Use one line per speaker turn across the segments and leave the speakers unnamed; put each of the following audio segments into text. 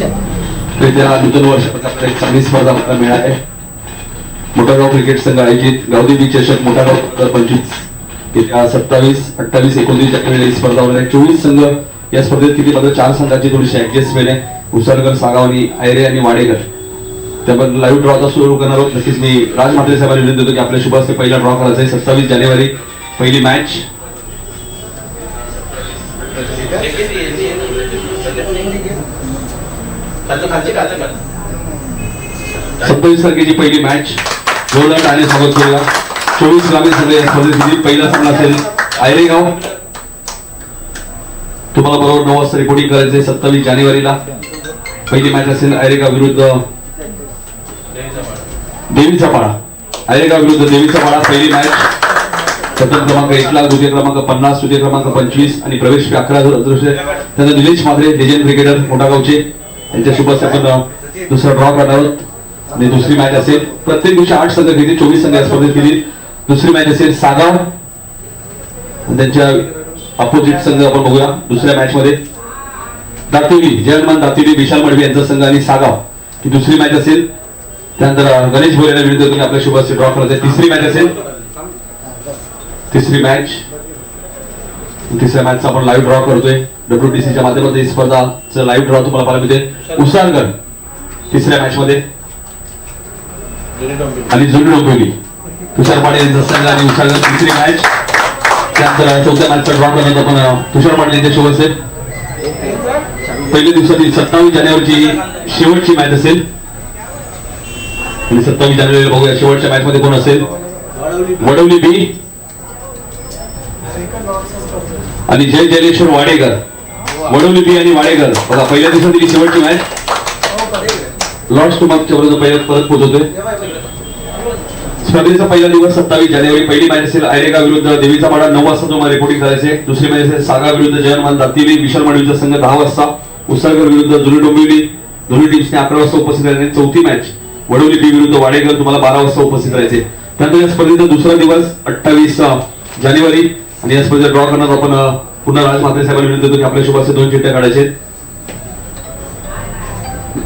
येत्या नूतन आपल्याला एक चांगली स्पर्धा बघायला मिळाली मोठागाव क्रिकेट संघ आयोजित गावदेवी चषक मोठागाव दोन हजार पंचवीस. येत्या सत्तावीस अठ्ठावीस एकोणतीस जानेवारी ही स्पर्धा होणार आहे. चोवीस संघ या स्पर्धेत किती मात्र चार संघाची थोडीशी ऍडजस्टमेंट आहे. उसारकर सागावणी आयरे आणि वाडेकर त्याबद्दल लाईव्ह ड्रॉ आता सुरू करणार आहोत. नक्कीच मी राज म्हात्रे साहेबांना विनंती देतो की आपल्या शुभ हस्ते पहिला ड्रॉ करायचा आहे. सत्तावीस जानेवारी पहिली मॅच सत्तावीस तारखेची पहिली मॅच गोलंड आणि स्वागत केला चोवीस ग्रामीण संघ या स्पर्धेतील पहिला सामना असेल. आयरेगाव तुम्हाला बरोबर नऊ वाजता रिपोर्टिंग करायचंय सत्तावीस जानेवारीला. पहिली मॅच असेल आयरेगाव विरुद्ध देवीचा पाडा आयरेगाव विरुद्ध देवीचा पाडा पहिली मॅच प्रथम क्रमांक एक लाख दुसरे क्रमांक पन्नास तृतीय क्रमांक पंचवीस आणि प्रवेश अकरा दृश्य त्यांना निलेश माधरे लेजंड क्रिकेटर मोठागावचे. यांच्या शुभ हस्ते आपण दुसरा ड्रॉ करणार आहोत आणि दुसरी मॅच असेल प्रत्येक दिवशी आठ संघ घेतील चोवीस संघ या स्पर्धेत गेली दुसरी मॅच असेल सागाव त्यांच्या अपोजिट संघ आपण बघूया दुसऱ्या मॅच मध्ये दातिवली जयमान दातिवली विशाल मडवी यांचा संघ आणि सागाव ही दुसरी मॅच असेल त्यानंतर गणेश भोरेला विरुद्ध आपल्या शुभाशी ड्रॉ करायचं आहे. तिसरी मॅच असेल तिसरी मॅच तिसऱ्या मॅचचा आपण लाईव्ह ड्रॉ करतोय. डब्ल्यूटीसीच्या माध्यमातून ही स्पर्धाचं लाईव्ह ड्रॉ तुम्हाला पाहायला मिळते. उसारकर तिसऱ्या मॅच मध्ये. आणि जुनी डोंबिवली. तुषार पाटील यांचा संघ आणि उसानगर तिसरी मॅच त्यानंतर चौथ्या मॅचचा ड्रॉ करण्यात आपण तुषार पाटील यांच्या शुभ हस्ते पहिल्या दिवसातील सत्तावीस जानेवारीची शेवटची मॅच असेल. आणि सत्तावीस जानेवारीला बघूया शेवटच्या मॅच मध्ये कोण असेल. वडवली बी. आणि जय जयलेश्वर वाडेकर. वडवली बी आणि वाडेकर. बघा पहिल्या दिवसातील ही शेवटची मॅच लॉर्ड्स टू मागच्या बरोबर पहिल्यात परत पोहोचवतोय स्पर्धेचा पहिला दिवस सत्तावीस जानेवारी. पहिली मॅच असेल आयरेगा विरुद्ध देवीचा माडा. नऊ वाजता तुम्हाला रिपोर्टिंग करायचे. दुसरी मॅच असेल सागा विरुद्ध जयनमान दातिवली विशाल माडवीचा संघ दहा वाजता. उसरकर विरुद्ध जुनी डोंबिवली. दोन्ही टीम्सने अकरा वाजता उपस्थित राहणे चौथी मॅच वडवली बी विरुद्ध वाडेकर तुम्हाला बारा वाजता उपस्थित राहायचे. त्यानंतर या स्पर्धेचा दुसरा दिवस अठ्ठावीस जानेवारी. आणि या स्पर्धेचा ड्रॉ करणार आपण पुन्हा राज म्हात्रे साहेबांना विनंती करतो की आपल्या शुभाचे दोन चिठ्ठ्या काढायचे आहेत.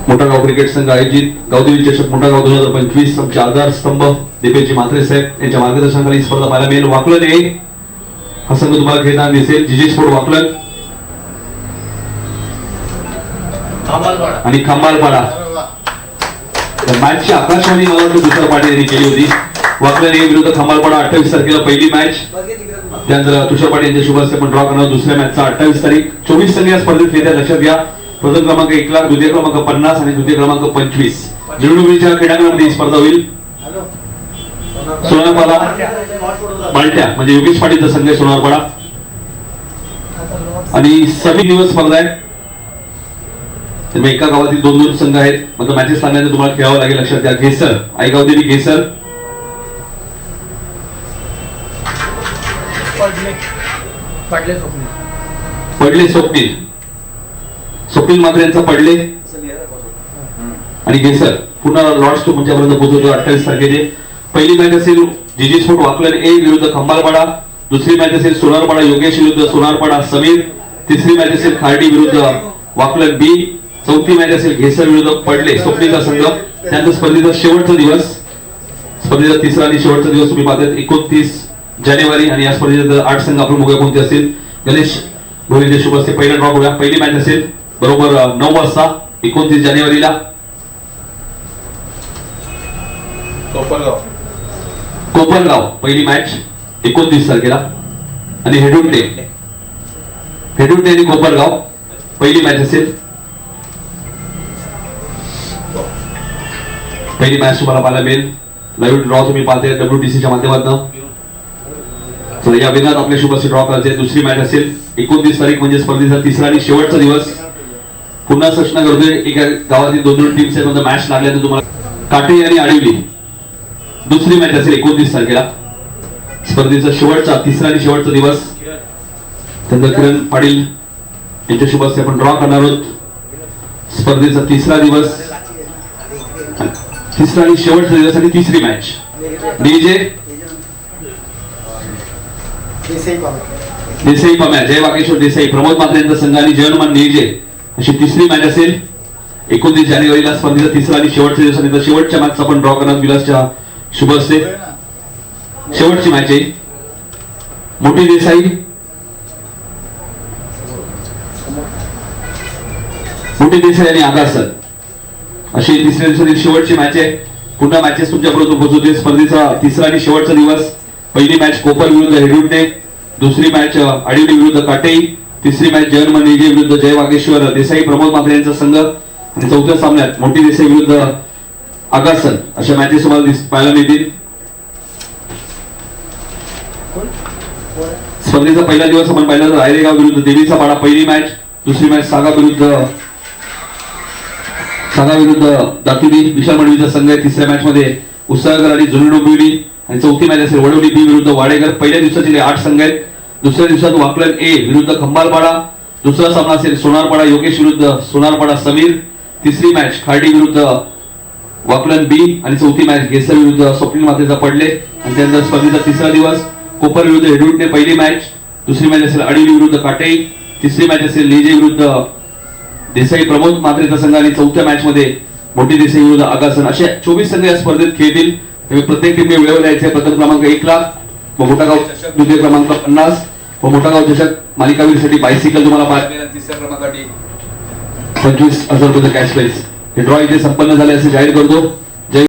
मोठा गाव क्रिकेट संघ आयोजित गावदेवी चषक मोठा गाव दोन हजार पंचवीस आमचे आधार स्तंभ दिपेजी मात्रे साहेब यांच्या मार्गदर्शनाखाली ही स्पर्धा पाहायला मिळेल. वाकलन हे हा संघ तुम्हाला खेळताना दिसेल. जीजी स्पोर्ट वाकलन. आणि खंबालपाडा तर मॅचची आकाशवाणी मला वाटतं दुसऱ्या पाटी यांनी केली होती. वाकलन हे विरुद्ध खंबालपाडा अठ्ठावीस तारखेला पहिली मॅच त्यानंतर तुषार पाटील यांच्या शुभ हस्ते ड्रॉ करणार दुसऱ्या मॅचचा अठ्ठावीस तारीख चोवीस संघ या स्पर्धेत येत्या लक्षात घ्या. प्रथम क्रमांक एक लाख द्वितीय क्रमांक पन्नास आणि तृतीय क्रमांक पंचवीस. निवडणुकीच्या क्रीडांगणामध्ये ही स्पर्धा होईल. सोनारपाडा मालट्या म्हणजे योगेश पाटीलचा संघ आहे सोनारपाडा. आणि सभी दिवस स्पर्धा आहे. एका गावातील दोन दोन संघ आहेत. मग मॅचेस सांगायचं तुम्हाला खेळावं लागेल लक्षात घ्या. घेसर आईगाव देवी घेसर
पडले स्वप्नील.
पडले स्वप्नील. स्वप्नील मात्र यांचं पडले. आणि घेसर पुन्हा लॉर्ड्स टू तुमच्यापर्यंत पोहोचवतो अठ्ठावीस तारखेचे पहिली मॅच असेल जिजी स्पोर्ट वाकलन ए विरुद्ध खंबालपाडा. दुसरी मॅच असेल सोनारपाडा योगेश विरुद्ध सोनारपाडा समीर. तिसरी मॅच असेल खार्डी विरुद्ध वाकलन बी. चौथी मॅच असेल घेसर विरुद्ध पडले स्वप्नीचा संघ. त्यानंतर स्पर्धेचा शेवटचा दिवस. स्पर्धेचा तिसरा आणि शेवटचा दिवस तुम्ही पाहतात. एकोणतीस जानेवारी आणि या स्पर्धेचे आठ संघ आपण बघूया कोणते असतील? गणेश शुभ असते पहिला ड्रॉ बघूया. पहिली मॅच असेल बरोबर नऊ वाजता एकोणतीस जानेवारीला.
कोपरगाव.
कोपरगाव पहिली मॅच एकोणतीस तारखेला. आणि हेडुंटे हेडुंटे आणि कोपरगाव पहिली मॅच असेल. पहिली मॅच तुम्हाला पाहायला मिळेल. लाईव्ह ड्रॉ तुम्ही पाहते डब्ल्यूटीसीच्या माध्यमातून. तर या विभागात आपल्या असे ड्रॉ करायचे. दुसरी मॅच असेल. एकोणतीस तारीख म्हणजे स्पर्धेचा तिसरा आणि शेवटचा दिवस. पुन्हा सूचना करतोय एका गावातील दोन दोन टीम्स आहेत मॅच लागल्यानंतर तुम्हाला काटे आणि आडिवली. दुसरी मॅच असेल एकोणतीस तारखेला. स्पर्धेचा शेवटचा तिसरा आणि शेवटचा दिवस. त्यांचा किरण पाटील यांच्या शुभ आपण ड्रॉ करणार आहोत. स्पर्धेचा तिसरा दिवस. तिसरा आणि शेवटचा दिवस आणि तिसरी मॅच डीजे देसाई पाम्या जय वागेश्वर देसाई. प्रमोद मात्रे यांचा संघ आणि जयनुमान नेजे अशी तिसरी मॅच असेल. एकोणतीस जानेवारीला स्पर्धेचा तिसरा आणि शेवटच्या दिवसानंतर शेवटच्या मॅचचा आपण ड्रॉ करणार विलासच्या शुभ असते शेवटची मॅच आहे. मोठी देसाई. मोठी देसाई आणि आगासर अशी तिसऱ्या दिवसाची शेवटची मॅच आहे. पुन्हा मॅचेस तुमच्यापर्यंत पोहोचवते स्पर्धेचा तिसरा आणि शेवटचा दिवस. पहिली मॅच कोपर विरुद्ध हेडुंडे दुसरी मॅच आडिवली विरुद्ध काटेई तिसरी मॅच जर्मन विरुद्ध जय वागेश्वर देसाई प्रमोद मात्रे यांचा संघ आणि चौथ्या सामन्यात मोठी देसाई विरुद्ध आगासन अशा मॅचेस तुम्हाला पाहायला मिळतील. स्पर्धेचा पहिला दिवस आपण पाहिला तर आयरेगाव विरुद्ध देवीचा पाडा पहिली मॅच दुसरी मॅच सागा विरुद्ध सागा विरुद्ध दातुरी विशाल मडवीचा संघ आहे तिसऱ्या मॅच मध्ये उत्साहकर आणि जुनी डोंबिवली आणि चौथी मॅच असेल वडवली बी विरुद्ध वाडेकर पहिल्या दिवसाचे आठ संघ आहेत. दुसऱ्या दिवसात वाकलन ए विरुद्ध खंबालपाडा. दुसरा सामना असेल सोनारपाडा योगेश विरुद्ध सोनारपाडा समीर. तिसरी मॅच खार्डी विरुद्ध वाकलन बी आणि चौथी मॅच गेसर विरुद्ध स्वप्नील मातेचा पडले. आणि त्यानंतर स्पर्धेचा तिसरा दिवस कोपर विरुद्ध हेडुंटे पहिली मॅच. दुसरी मॅच असेल अडिली विरुद्ध काटेई. तिसरी मॅच असेल लेजे विरुद्ध देसाई प्रमोद मात्रेचा संघ. आणि चौथ्या मॅच मध्ये मोठी देसाई आगासन असे चोवीस संघ या स्पर्धेत खेळतील. त्यामुळे प्रत्येक टीमने वेळेवर यायचे. प्रथम क्रमांक एक लाख व मोठागाव चषक द्वितीय क्रमांक पन्नास व मोठागाव चषक मालिकावीरसाठी बायसिकल तुम्हाला पाच मिळेल. तिसऱ्या क्रमांकासाठी पंचवीस हजार रुपये कॅश प्राईज हे ड्रॉ इथे संपन्न झाले असे जाहीर करतो.